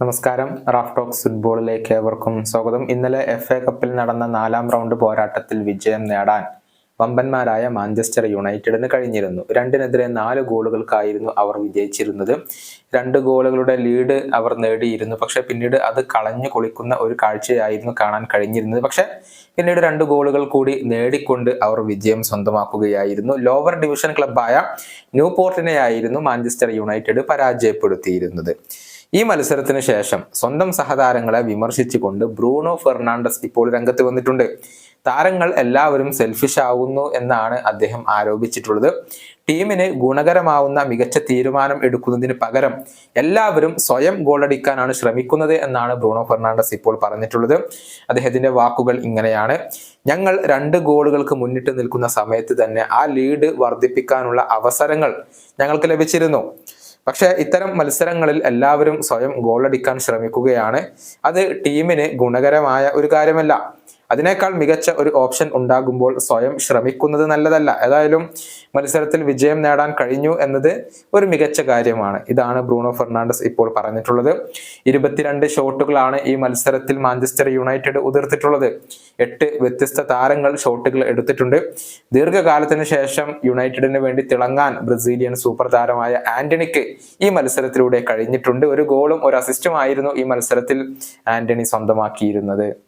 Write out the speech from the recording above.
നമസ്കാരം. Raf talks ഫുട്ബോളിലേക്ക് ഏവർക്കും സ്വാഗതം. ഇന്നലെ എഫ് എ കപ്പിൽ നടന്ന നാലാം റൗണ്ട് പോരാട്ടത്തിൽ വിജയം നേടാൻ വമ്പന്മാരായ മാഞ്ചസ്റ്റർ യുണൈറ്റഡിന് കഴിഞ്ഞിരുന്നു. രണ്ടിനെതിരെ നാല് ഗോളുകൾക്കായിരുന്നു അവർ വിജയിച്ചിരുന്നത്. രണ്ട് ഗോളുകളുടെ ലീഡ് അവർ നേടിയിരുന്നു. പക്ഷെ പിന്നീട് അത് കളഞ്ഞു കുളിക്കുന്ന ഒരു കാഴ്ചയായിരുന്നു കാണാൻ കഴിഞ്ഞിരുന്നത്. പക്ഷെ പിന്നീട് രണ്ട് ഗോളുകൾ കൂടി നേടിക്കൊണ്ട് അവർ വിജയം സ്വന്തമാക്കുകയായിരുന്നു. ലോവർ ഡിവിഷൻ ക്ലബായ ന്യൂ പോർട്ടിനെയായിരുന്നു മാഞ്ചസ്റ്റർ യുണൈറ്റഡ് പരാജയപ്പെടുത്തിയിരുന്നത്. ഈ മത്സരത്തിന് ശേഷം സ്വന്തം സഹതാരങ്ങളെ വിമർശിച്ചുകൊണ്ട് ബ്രൂണോ ഫെർണാണ്ടസ് ഇപ്പോൾ രംഗത്ത് വന്നിട്ടുണ്ട്. താരങ്ങൾ എല്ലാവരും സെൽഫിഷ് ആവുന്നു എന്നാണ് അദ്ദേഹം ആരോപിച്ചിട്ടുള്ളത്. ടീമിന് ഗുണകരമാവുന്ന മികച്ച തീരുമാനം എടുക്കുന്നതിന് പകരം എല്ലാവരും സ്വയം ഗോളടിക്കാനാണ് ശ്രമിക്കുന്നത് എന്നാണ് ബ്രൂണോ ഫെർണാണ്ടസ് ഇപ്പോൾ പറഞ്ഞിട്ടുള്ളത്. അദ്ദേഹത്തിന്റെ വാക്കുകൾ ഇങ്ങനെയാണ്. ഞങ്ങൾ രണ്ട് ഗോളുകൾക്ക് മുന്നിട്ട് നിൽക്കുന്ന സമയത്ത് തന്നെ ആ ലീഡ് വർദ്ധിപ്പിക്കാനുള്ള അവസരങ്ങൾ ഞങ്ങൾക്ക് ലഭിച്ചിരുന്നു. പക്ഷേ ഇത്തരം മത്സരങ്ങളിൽ എല്ലാവരും സ്വയം ഗോളടിക്കാൻ ശ്രമിക്കുകയാണ്. അത് ടീമിന് ഗുണകരമായ ഒരു കാര്യമല്ല. അതിനേക്കാൾ മികച്ച ഒരു ഓപ്ഷൻ ഉണ്ടാകുമ്പോൾ സ്വയം ശ്രമിക്കുന്നത് നല്ലതല്ല. ഏതായാലും മത്സരത്തിൽ വിജയം നേടാൻ കഴിഞ്ഞു എന്നത് ഒരു മികച്ച കാര്യമാണ്. ഇതാണ് ബ്രൂണോ ഫെർണാണ്ടസ് ഇപ്പോൾ പറഞ്ഞിട്ടുള്ളത്. ഇരുപത്തിരണ്ട് ഷോട്ടുകളാണ് ഈ മത്സരത്തിൽ മാഞ്ചസ്റ്റർ യുണൈറ്റഡ് ഉതിർത്തിട്ടുള്ളത്. എട്ട് വ്യത്യസ്ത താരങ്ങൾ ഷോട്ടുകൾ എടുത്തിട്ടുണ്ട്. ദീർഘകാലത്തിന് ശേഷം യുണൈറ്റഡിന് വേണ്ടി തിളങ്ങാൻ ബ്രസീലിയൻ സൂപ്പർ താരമായ ആന്റണിക്ക് ഈ മത്സരത്തിലൂടെ കഴിഞ്ഞിട്ടുണ്ട്. ഒരു ഗോളും ഒരു അസിസ്റ്റും ആയിരുന്നു ഈ മത്സരത്തിൽ ആന്റണി സ്വന്തമാക്കിയിരുന്നത്.